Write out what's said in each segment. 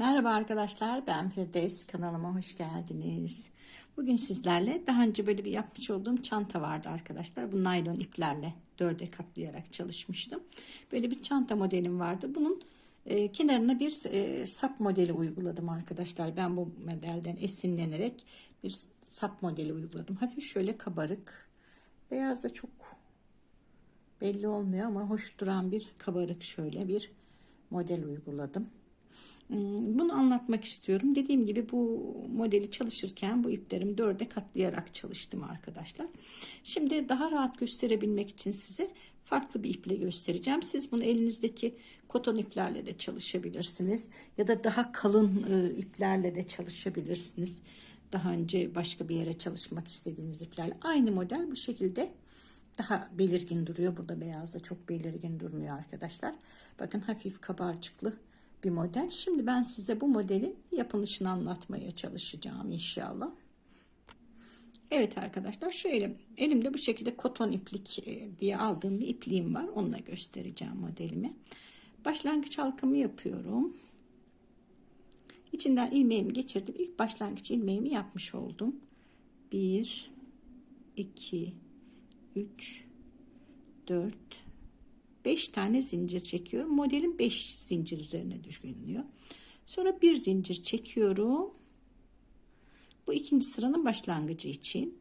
Merhaba arkadaşlar, ben Firdevs. Kanalıma hoş geldiniz. Bugün sizlerle daha önce böyle bir yapmış olduğum çanta vardı arkadaşlar. Bu naylon iplerle dörde katlayarak çalışmıştım. Böyle bir çanta modelim vardı. Bunun e, kenarına bir e, sap modeli uyguladım arkadaşlar. Ben bu modelden esinlenerek bir sap modeli uyguladım. Hafif şöyle kabarık. Beyaz da çok belli olmuyor ama hoş duran bir kabarık şöyle bir model uyguladım. Hmm, Bunu anlatmak istiyorum. Dediğim gibi bu modeli çalışırken bu iplerimi dörde katlayarak çalıştım arkadaşlar. Şimdi daha rahat gösterebilmek için size farklı bir iple göstereceğim. Siz bunu elinizdeki koton iplerle de çalışabilirsiniz. Ya da daha kalın e, iplerle de çalışabilirsiniz. Daha önce başka bir yere çalışmak istediğiniz iplerle. Aynı model bu şekilde daha belirgin duruyor. Burada beyaz da çok belirgin durmuyor arkadaşlar. Bakın hafif kabarcıklı bir model. Şimdi ben size bu modelin yapılışını anlatmaya çalışacağım inşallah. Evet arkadaşlar şu elim, elimde bu şekilde koton iplik e, diye aldığım bir ipliğim var. Onunla göstereceğim modelimi. Başlangıç halkamı yapıyorum. İçinden ilmeğimi geçirdim. İlk başlangıç ilmeğimi yapmış oldum. 1 2 3 4 5 tane zincir çekiyorum. Modelim 5 zincir üzerine düşünülüyor. Sonra bir zincir çekiyorum. Bu ikinci sıranın başlangıcı için.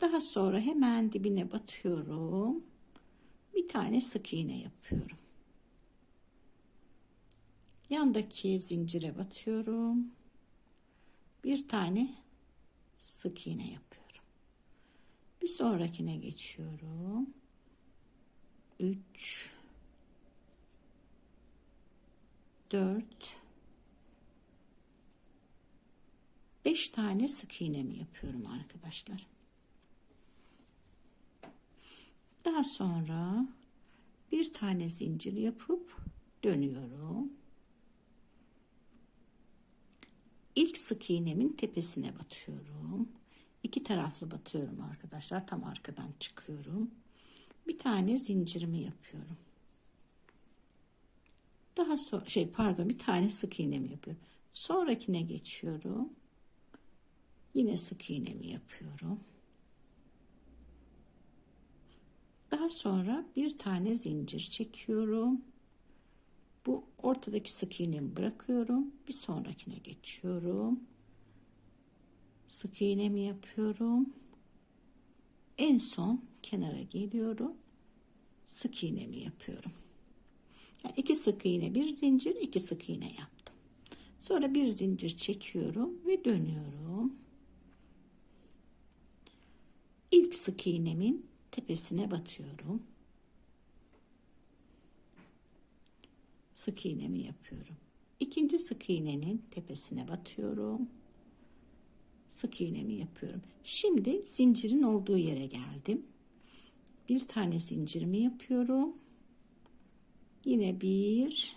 Daha sonra hemen dibine batıyorum. Bir tane sık iğne yapıyorum. Yandaki zincire batıyorum. Bir tane sık iğne yapıyorum. Bir sonrakine geçiyorum. 3 4 5 tane sık iğnemi yapıyorum arkadaşlar. Daha sonra bir tane zincir yapıp dönüyorum. İlk sık iğnemin tepesine batıyorum. İki taraflı batıyorum arkadaşlar. Tam arkadan çıkıyorum bir tane zincirimi yapıyorum. Daha sonra şey pardon bir tane sık iğnemi yapıyorum. Sonrakine geçiyorum. Yine sık iğnemi yapıyorum. Daha sonra bir tane zincir çekiyorum. Bu ortadaki sık iğnemi bırakıyorum. Bir sonrakine geçiyorum. Sık iğnemi yapıyorum. En son kenara geliyorum. Sık iğnemi yapıyorum. Yani iki sık iğne, bir zincir, iki sık iğne yaptım. Sonra bir zincir çekiyorum ve dönüyorum. İlk sık iğnemin tepesine batıyorum. Sık iğnemi yapıyorum. İkinci sık iğnenin tepesine batıyorum sık iğnemi yapıyorum. Şimdi zincirin olduğu yere geldim. Bir tane zincirimi yapıyorum. Yine bir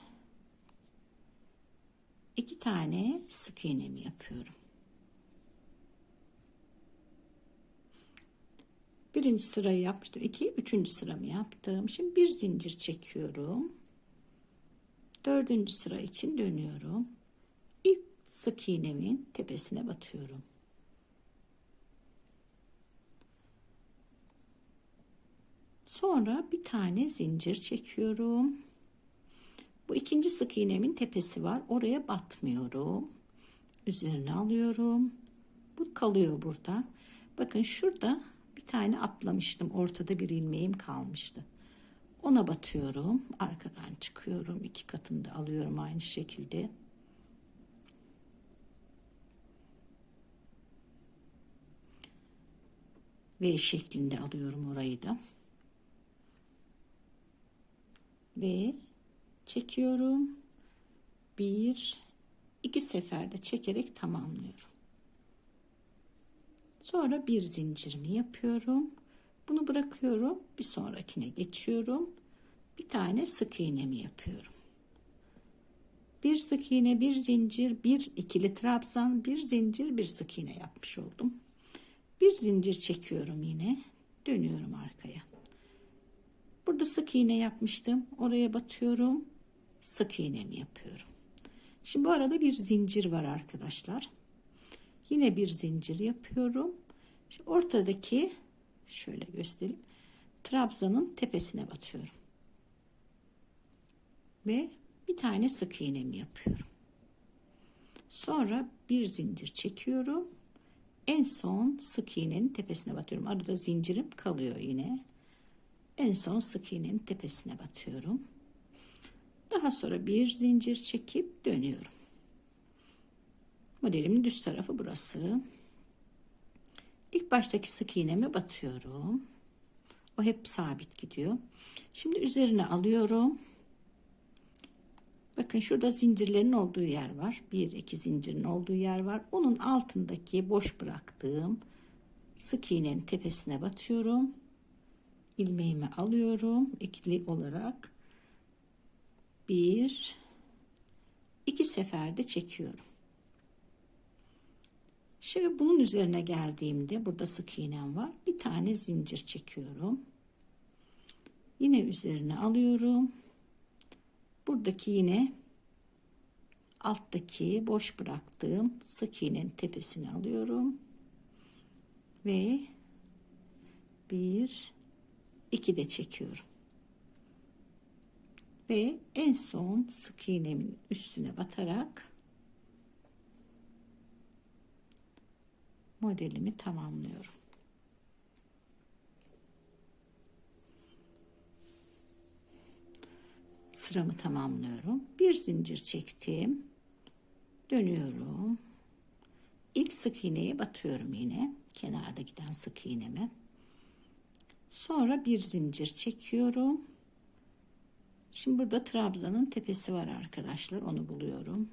iki tane sık iğnemi yapıyorum. Birinci sırayı yapmıştım. iki, üçüncü sıramı yaptım. Şimdi bir zincir çekiyorum. Dördüncü sıra için dönüyorum. İlk sık iğnemin tepesine batıyorum. Sonra bir tane zincir çekiyorum. Bu ikinci sık iğnemin tepesi var. Oraya batmıyorum. Üzerine alıyorum. Bu kalıyor burada. Bakın şurada bir tane atlamıştım. Ortada bir ilmeğim kalmıştı. Ona batıyorum. Arkadan çıkıyorum. iki katını da alıyorum aynı şekilde. V şeklinde alıyorum orayı da. Ve çekiyorum. Bir, iki seferde çekerek tamamlıyorum. Sonra bir zincirimi yapıyorum. Bunu bırakıyorum. Bir sonrakine geçiyorum. Bir tane sık iğnemi yapıyorum. Bir sık iğne, bir zincir, bir ikili trabzan, bir zincir, bir sık iğne yapmış oldum. Bir zincir çekiyorum yine. Dönüyorum arkaya. Burada sık iğne yapmıştım. Oraya batıyorum. Sık iğnemi yapıyorum. Şimdi bu arada bir zincir var arkadaşlar. Yine bir zincir yapıyorum. Şimdi ortadaki şöyle göstereyim. Trabzanın tepesine batıyorum. Ve bir tane sık iğnemi yapıyorum. Sonra bir zincir çekiyorum. En son sık iğnenin tepesine batıyorum. Arada zincirim kalıyor yine. En son sık iğnenin tepesine batıyorum. Daha sonra bir zincir çekip dönüyorum. Modelimin düz tarafı burası. İlk baştaki sık iğnemi batıyorum. O hep sabit gidiyor. Şimdi üzerine alıyorum. Bakın şurada zincirlerin olduğu yer var. Bir iki zincirin olduğu yer var. Onun altındaki boş bıraktığım sık iğnenin tepesine batıyorum. İlmeğimi alıyorum ikili olarak. Bir iki seferde çekiyorum. Şimdi bunun üzerine geldiğimde burada sık iğnem var. Bir tane zincir çekiyorum. Yine üzerine alıyorum. Buradaki yine alttaki boş bıraktığım sık iğnenin tepesini alıyorum. Ve bir iki de çekiyorum. Ve en son sık iğnemin üstüne batarak modelimi tamamlıyorum. Sıramı tamamlıyorum. Bir zincir çektim. Dönüyorum. İlk sık iğneye batıyorum yine. Kenarda giden sık iğneme. Sonra bir zincir çekiyorum. Şimdi burada trabzanın tepesi var arkadaşlar. Onu buluyorum.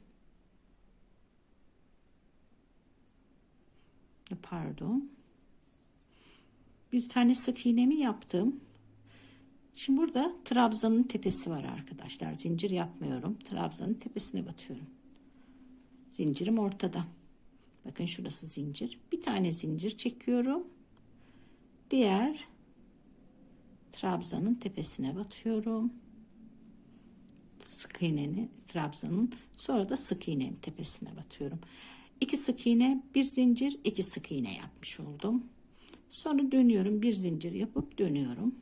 pardon. Bir tane sık iğnemi yaptım. Şimdi burada trabzanın tepesi var arkadaşlar. Zincir yapmıyorum. Trabzanın tepesine batıyorum. Zincirim ortada. Bakın şurası zincir. Bir tane zincir çekiyorum. Diğer trabzanın tepesine batıyorum sık iğneni trabzanın sonra da sık iğnenin tepesine batıyorum 2 sık iğne, bir zincir, iki sık iğne yapmış oldum. Sonra dönüyorum, bir zincir yapıp dönüyorum.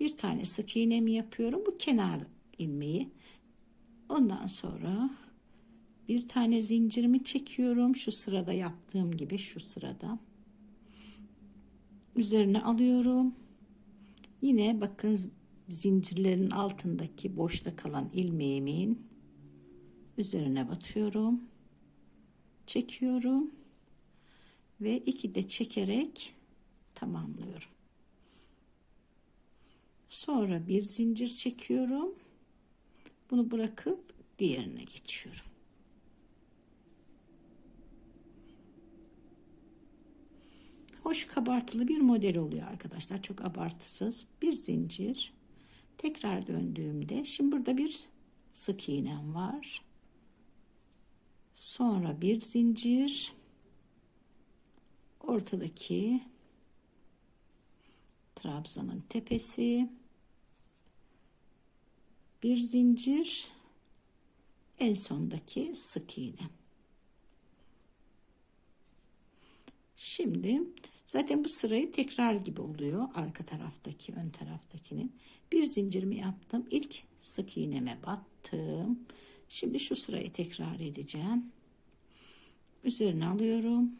Bir tane sık iğnemi yapıyorum. Bu kenar ilmeği. Ondan sonra bir tane zincirimi çekiyorum. Şu sırada yaptığım gibi şu sırada. Üzerine alıyorum. Yine bakın zincirlerin altındaki boşta kalan ilmeğimin üzerine batıyorum çekiyorum ve iki de çekerek tamamlıyorum. Sonra bir zincir çekiyorum. Bunu bırakıp diğerine geçiyorum. Hoş kabartılı bir model oluyor arkadaşlar. Çok abartısız. Bir zincir. Tekrar döndüğümde şimdi burada bir sık iğnem var. Sonra bir zincir. Ortadaki trabzanın tepesi. Bir zincir. En sondaki sık iğne. Şimdi zaten bu sırayı tekrar gibi oluyor. Arka taraftaki, ön taraftakinin. Bir zincirimi yaptım. İlk sık iğneme battım. Şimdi şu sırayı tekrar edeceğim. Üzerine alıyorum.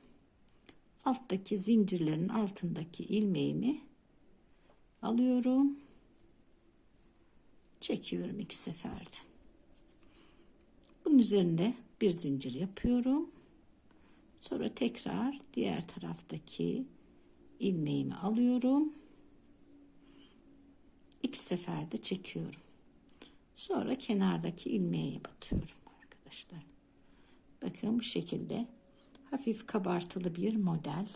Alttaki zincirlerin altındaki ilmeğimi alıyorum. Çekiyorum iki seferde. Bunun üzerinde bir zincir yapıyorum. Sonra tekrar diğer taraftaki ilmeğimi alıyorum. İki seferde çekiyorum. Sonra kenardaki ilmeğe batıyorum arkadaşlar. Bakın bu şekilde hafif kabartılı bir model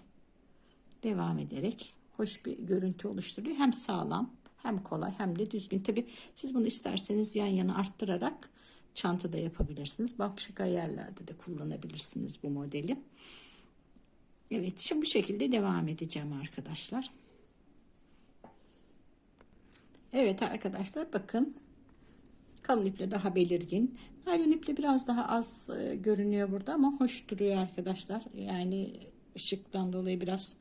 devam ederek hoş bir görüntü oluşturuyor. Hem sağlam hem kolay hem de düzgün. Tabi siz bunu isterseniz yan yana arttırarak çantada yapabilirsiniz. Başka yerlerde de kullanabilirsiniz bu modeli. Evet şimdi bu şekilde devam edeceğim Kalın iple daha belirgin. Naylon iple biraz daha az e, görünüyor burada ama hoş duruyor arkadaşlar. Yani ışıktan dolayı biraz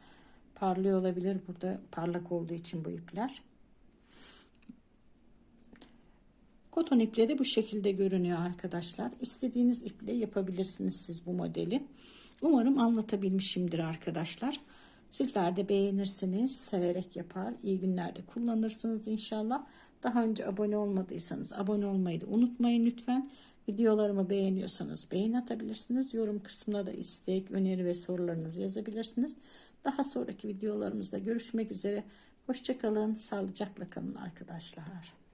parlıyor olabilir burada parlak olduğu için bu ipler. Koton ipleri bu şekilde görünüyor arkadaşlar. İstediğiniz iple yapabilirsiniz siz bu modeli. Umarım anlatabilmişimdir arkadaşlar. Sizler de beğenirsiniz, severek yapar, iyi günlerde kullanırsınız inşallah. Daha önce abone olmadıysanız abone olmayı da unutmayın lütfen. Videolarımı beğeniyorsanız beğen atabilirsiniz. Yorum kısmına da istek, öneri ve sorularınızı yazabilirsiniz. Daha sonraki videolarımızda görüşmek üzere. Hoşçakalın, sağlıcakla kalın arkadaşlar.